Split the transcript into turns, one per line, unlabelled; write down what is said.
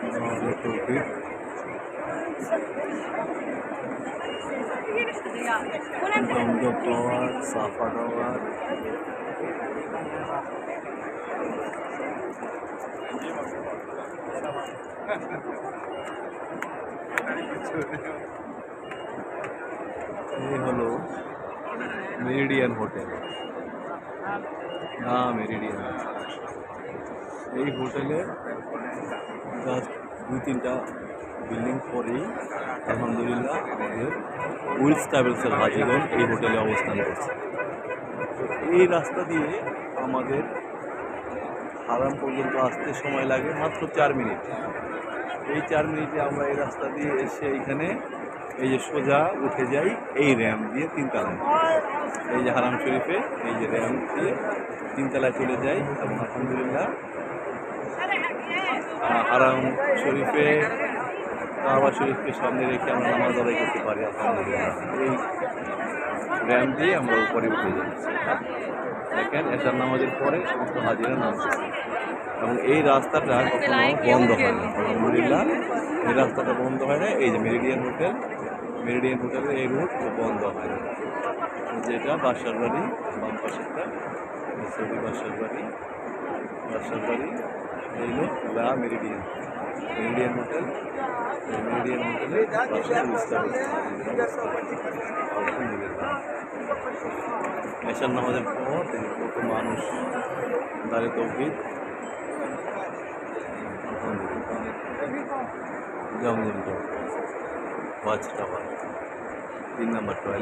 তৌফিক জমজম টাওয়ার সাফা টাওয়ার এই হলো মেরিডিয়ান হোটেল না মেরিডিয়ান এই হোটেলে জাস্ট দুই তিনটা বিল্ডিং পরেই আলহামদুলিল্লাহ আমাদের উইলস ট্রাভেলসের হাজিগঞ্জ এই হোটেলে অবস্থান করছে। এই রাস্তা দিয়ে আমাদের হারাম পর্যন্ত আসতে সময় লাগে মাত্র চার মিনিট। এই চার মিনিটে আমরা এই রাস্তা দিয়ে এসে এইখানে এই যে সোজা উঠে যাই এই র্যাম দিয়ে তিনতলায়। এই যে হারাম শরীফে এই যে র্যাম দিয়ে তিনতলায় চলে যাই এবং আলহামদুলিল্লাহ আহ, হারাম শরীফে কাবা শরীফকে সামনে রেখে আমরা নামাজ আদায় করতে পারি আলহামদুলিল্লাহ। এই র্যাম্প দিয়ে আমরা উপরে উঠে যাচ্ছি দেখেন এসার নামাজের পরে সমস্ত হাজিরা নামছে। এবং এই রাস্তাটা কখনো বন্ধ হয় না। আলহামদুলিল্লাহ এই রাস্তাটা বন্ধ হয় না। এই যে মেরিডিয়ান হোটেল মেরিডিয়ান হোটেলের এই রুট বন্ধ হয় না। এই যে এটা বাসার বাড়ি বাম পাশেরটা বাসার বাড়ি বাসার বাড়ি। লা মেরিডিয়ান। Meridian hotel. মেরিডিয়ান হোটেলে এশার নামাজের পর কত মানুষ দাঁড়িয়ে তৌফিক। Zamzam watch tower. তিন নম্বর টয়লেট